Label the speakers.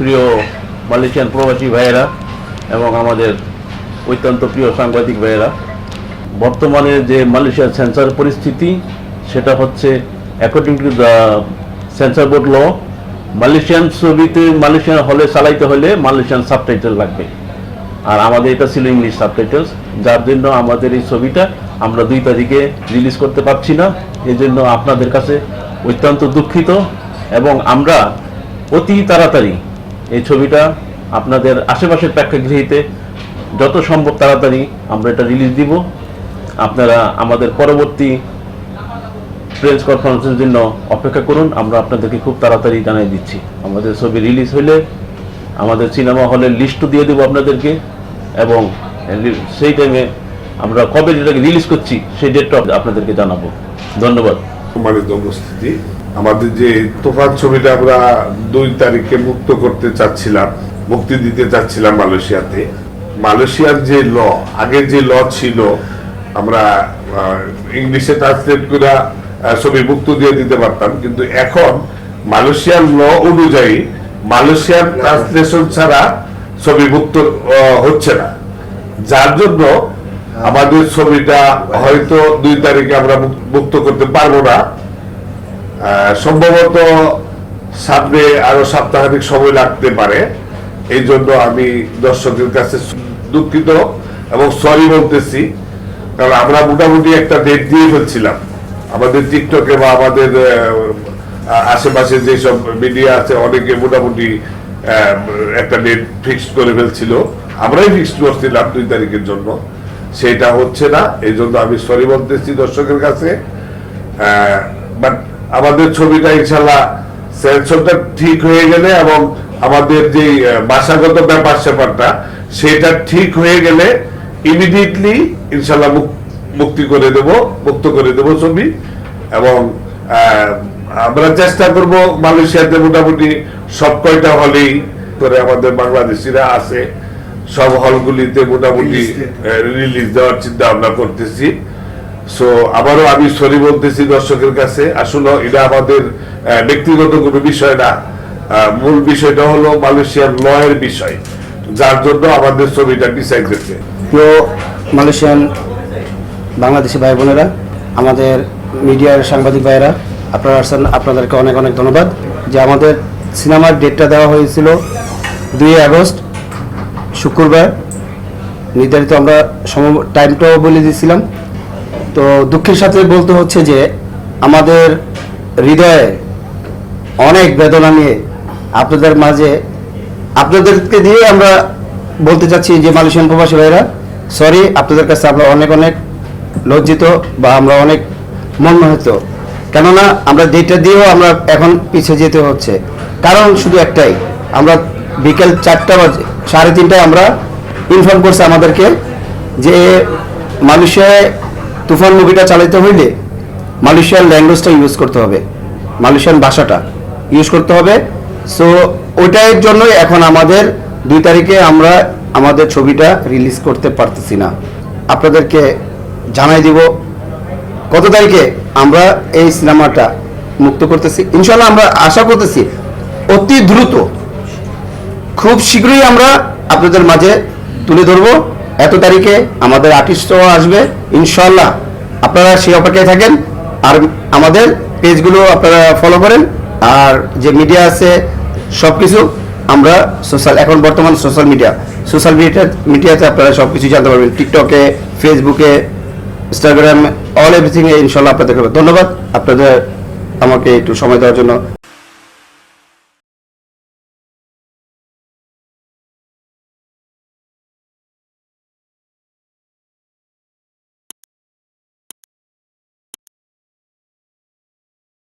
Speaker 1: প্রিয় মালয়েশিয়ান প্রবাসী ভাইয়েরা এবং আমাদের অত্যন্ত প্রিয় সাংবাদিক ভাইয়েরা, বর্তমানে যে মালয়েশিয়ার সেন্সার পরিস্থিতি, সেটা হচ্ছে according to the censor board law, Malaysian ছবিতে মালয়েশিয়ান হলে চালাইতে হলে মালয়েশিয়ান সাবটাইটেল লাগবে। আর আমাদের এটা ছিল ইংলিশ সাবটাইটেলস যার জন্য আমাদের এই ছবিটা আমরা দুই তারিখে রিলিজ করতে পারছি না। এই জন্য আপনাদের কাছে অত্যন্ত দুঃখিত এবং আমরা অতি তাড়াতাড়ি এই ছবিটা আপনাদের আশেপাশের প্রেক্ষাগৃহীতে যত সম্ভব তাড়াতাড়ি আমরা এটা রিলিজ দিব। আপনারা আমাদের পরবর্তী প্রেস কনফারেন্সের জন্য অপেক্ষা করুন, আমরা আপনাদেরকে খুব তাড়াতাড়ি জানিয়ে দিচ্ছি। আমাদের ছবি রিলিজ হলে আমাদের সিনেমা হলের লিস্টও দিয়ে দেবো আপনাদেরকে এবং সেই টাইমে আমরা কবে যেটাকে রিলিজ করছি, সেই ডেটটা আপনাদেরকে জানাব। ধন্যবাদ।
Speaker 2: সম্মানিত উপস্থিতি আমাদের যে তোফান ছবিটা আমরা দুই তারিখে মুক্ত করতে চাচ্ছিলাম, মুক্তি দিতে চাচ্ছিলাম মালয়েশিয়াতে। মালয়েশিয়ার যে ল, আগের যে ল ছিল, আমরা ইংলিশে ট্রান্সলেট করে ছবি মুক্ত দিয়ে দিতে পারতাম, কিন্তু এখন মালয়েশিয়ার ল অনুযায়ী মালয়েশিয়ার ট্রান্সলেশন ছাড়া ছবি মুক্ত হচ্ছে না। যার জন্য আমাদের ছবিটা হয়তো দুই তারিখে আমরা মুক- মুক্ত করতে পারব না। সম্ভবত সামনে আরও সাপ্তাহিক সময় লাগতে পারে। এই জন্য আমি দর্শকের কাছে দুঃখিত এবং সরি বলতেছি, কারণ আমরা মোটামুটি একটা ডেট দিয়ে ফেলছিলাম। আমাদের টিকটকে বা আমাদের আশেপাশে যেসব মিডিয়া আছে, অনেকে মোটামুটি একটা ডেট ফিক্স করে ফেলছিল। আমরাই ফিক্স করছিলাম দুই তারিখের জন্য। সেটা হচ্ছে না, এই জন্য আমি সরি বলতেছি দর্শকের কাছে। বাট আমাদের ছবিটা ইনশাল্লাহ সেন্সরটা ঠিক হয়ে গেলে এবং আমাদের যে ভাষাগত ব্যাপার স্যাপারটা সেটা ঠিক হয়ে গেলে ইমিডিয়েটলি ইনশাল্লাহ মুক্তি করে দেব মুক্ত করে দেব ছবি এবং আমরা চেষ্টা করব মালয়েশিয়াতে মোটামুটি সব কয়টা হলেই করে আমাদের বাংলাদেশিরা আছে। সব হলগুলিতে মোটামুটি রিলিজ দেওয়ার চিন্তা ভাবনা করতেছি। সো আবারও আমি সরি বলতেছি দর্শকের কাছে। আসলে এটা আমাদের ব্যক্তিগত কোনো বিষয় না। মূল বিষয়টা হলো মালয়েশিয়ার লয়ের বিষয়, যার জন্য আমাদের ছবিটা ডিসাইড হয়েছে।
Speaker 3: প্রিয় মালয়েশিয়ান বাংলাদেশি ভাই বোনেরা, আমাদের মিডিয়ার সাংবাদিক ভাইয়েরা, আপনারা আসছেন, আপনাদেরকে অনেক অনেক ধন্যবাদ। যে আমাদের সিনেমার ডেটটা দেওয়া হয়েছিল দুই আগস্ট, শুক্রবার। নির্ধারিত আমরা সম টাইমটাও বলে দিয়েছিলাম। তো দুঃখের সাথে বলতে হচ্ছে যে আমাদের হৃদয়ে অনেক বেদনা নিয়ে আপনাদের মাঝে আপনাদেরকে দিয়ে আমরা বলতে চাচ্ছি যে মালয়েশিয়ান প্রবাসী ভাইরা সরি আপনাদের কাছে আমরা অনেক অনেক লজ্জিত বা আমরা অনেক মর্মাহত কেননা আমরা যেটা দিয়েও আমরা এখন পিছিয়ে যেতে হচ্ছে। কারণ শুধু একটাই, আমরা বিকেল চারটা বাজে, সাড়ে তিনটায় আমরা ইনফর্ম করছে আমাদেরকে যে মালয়েশিয়ায় তুফান মুভিটা চালাতে হইলে মালয়েশিয়ান ল্যাঙ্গুয়েজটা ইউজ করতে হবে, মালয়েশিয়ান ভাষাটা ইউজ করতে হবে। সো ওইটার জন্যই এখন আমাদের দুই তারিখে আমরা আমাদের ছবিটা রিলিজ করতে পারতেছি না। আপনাদেরকে জানাই দিব, কত তারিখে আমরা এই সিনেমাটা মুক্ত করতেছি? ইনশাল্লাহ আমরা আশা করতেছি অতি দ্রুত, খুব শীঘ্রই আমরা আপনাদের মাঝে তুলে ধরবো। এত তারিখে আমাদের আর্টিস্টও আসবে ইনশাল্লাহ আপনারা সেই অপেক্ষায় থাকেন, আর আমাদের পেজগুলো আপনারা ফলো করেন, আর যে মিডিয়া আছে সব কিছু আমরা সোশ্যাল এখন বর্তমান সোশ্যাল মিডিয়া সোশ্যাল মিডিয়া মিডিয়াতে আপনারা সব কিছু জানতে পারবেন। টিকটকে ফেসবুকে ইনস্টাগ্রামে অল এভরিথিংয়ে ইনশাল্লাহ আপনাদের ধন্যবাদ। আপনাদের আমাকে একটু সময় দেওয়ার জন্য